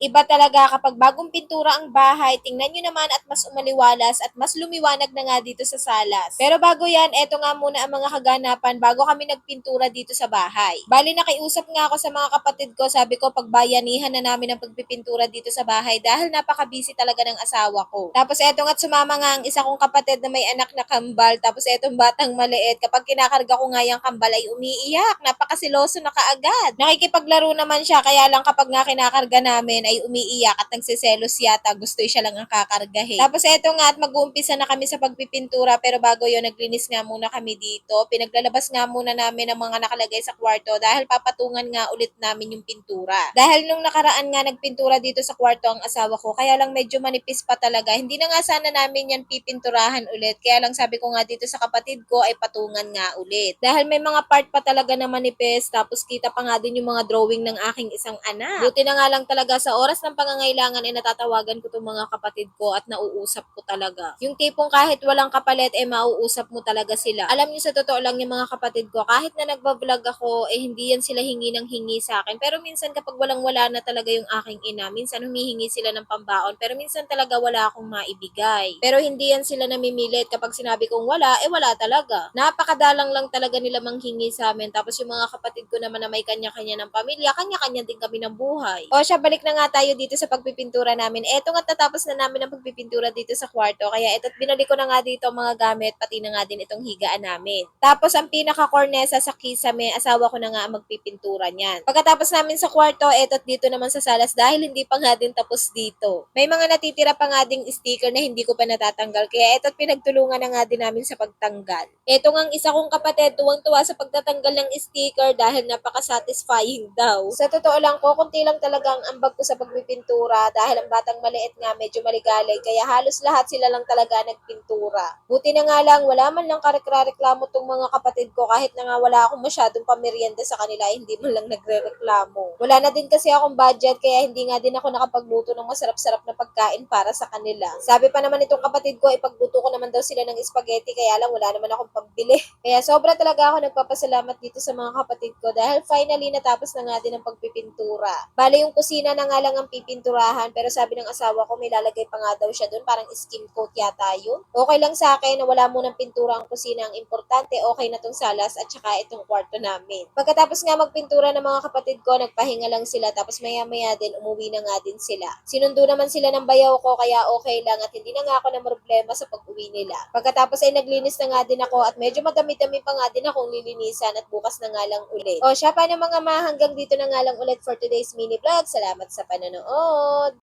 Iba talaga kapag bagong pintura ang bahay, tingnan nyo naman at mas umaliwalas at mas lumiwanag na nga dito sa salas. Pero bago yan, eto nga muna ang mga kaganapan bago kami nagpintura dito sa bahay. Bali nakiusap nga ako sa mga kapatid ko, sabi ko pagbayanihan na namin ang pagpipintura dito sa bahay dahil napaka-busy talaga ng asawa ko. Tapos eto nga't sumama nga ang isa kong kapatid na may anak na kambal, tapos etong batang maliit, kapag kinakarga ko nga yung kambal ay umiiyak, napakasiloso na kaagad. Nakikipaglaro naman siya, kaya lang kapag nga kinakarga namin ay umiiyak at nagsiselos yata, gusto siya lang ang kakargahin. Tapos eto nga at mag-uumpisa na kami sa pagpipintura, pero bago yon naglinis nga muna kami dito. Pinaglalabas nga muna namin ang mga nakalagay sa kwarto dahil papatungan nga ulit namin yung pintura. Dahil nung nakaraan nga nagpintura dito sa kwarto ang asawa ko, kaya lang medyo manipis pa talaga. Hindi na nga sana namin yan pipinturahan ulit. Kaya lang sabi ko nga dito sa kapatid ko ay patungan nga ulit. Dahil may mga part pa talaga na manipis, tapos kita pa nga din yung mga drawing ng aking isang anak. Buti na nga lang talaga sa oras ng pangangailangan ay natatawagan ko itong mga kapatid ko at nauusap ko talaga. Yung tipong kahit walang kapalit eh mauusap mo talaga sila. Alam niyo sa totoo lang yung mga kapatid ko, kahit na nagbablog ako eh hindi yan sila hingi ng hingi sa akin. Pero minsan kapag walang wala na talaga yung aking ina, minsan humihingi sila ng pambaon. Pero minsan talaga wala akong maibigay. Pero hindi yan sila namimilit. Kapag sinabi kong wala, eh wala talaga. Napakadalang lang talaga nila manghingi sa amin. Tapos yung mga kapatid ko naman na may kanya-kanya ng pamilya, kanya-kanya din kami ng buhay. O siya, balik na nga tayo dito sa pagpipintura namin. Eto nga tatapos na namin ang pagpipintura dito sa kwarto. Kaya eto't binalik ko na nga dito ang mga gamit, pati na nga din itong higaan namin. Tapos ang pinaka-cornesa sa kisame, asawa ko na nga ang magpipintura niyan. Pagkatapos namin sa kwarto, eto't dito naman sa salas dahil hindi pa nga din tapos dito. May mga natitira pa nga ding sticker na hindi ko pa natatanggal. Kaya eto't pinagtulungan na nga din namin sa pagtanggal. Eto nga isa kong kapatid, tuwang-tuwa sa pagtatanggal ng sticker dahil napaka-satisfying daw. Sa totoo lang po, kunti lang talaga ang ambag ko sa pagpipintura dahil ang batang maliit nga medyo maligalig kaya halos lahat sila lang talaga nagpintura. Buti na nga lang, wala man lang karekla-reklamo tong mga kapatid ko kahit na nga wala akong masyadong pamerienda sa kanila, hindi man lang nagre-reklamo. Wala na din kasi akong budget kaya hindi nga din ako nakapagluto ng masarap-sarap na pagkain para sa kanila. Sabi pa naman itong kapatid ko, ipagluto ko naman daw sila ng spaghetti kaya lang wala naman akong pambili. Kaya sobra talaga ako nagpapasalamat dito sa mga kapatid ko dahil finally natapos na nga din ang pagpipintura. Bale yung kusina na nga lang ang pipinturahan pero sabi ng asawa ko may lalagay pa nga daw siya doon parang skim coat yata yun. Okay lang sa akin na wala munang pintura ang kusina ang importante okay na tong salas at saka itong kwarto namin. Pagkatapos nga magpintura ng mga kapatid ko nagpahinga lang sila tapos maya maya din umuwi na nga din sila. Sinundo naman sila ng bayaw ko kaya okay lang at hindi na nga ako na problema sa pag-uwi nila. Pagkatapos ay naglinis na nga din ako at medyo madami-dami pa nga din akong lilinisan at bukas na nga lang ulit. O siya pa na mga ma hanggang dito na nga lang ulit for today's mini vlog. Salamat sa panonood!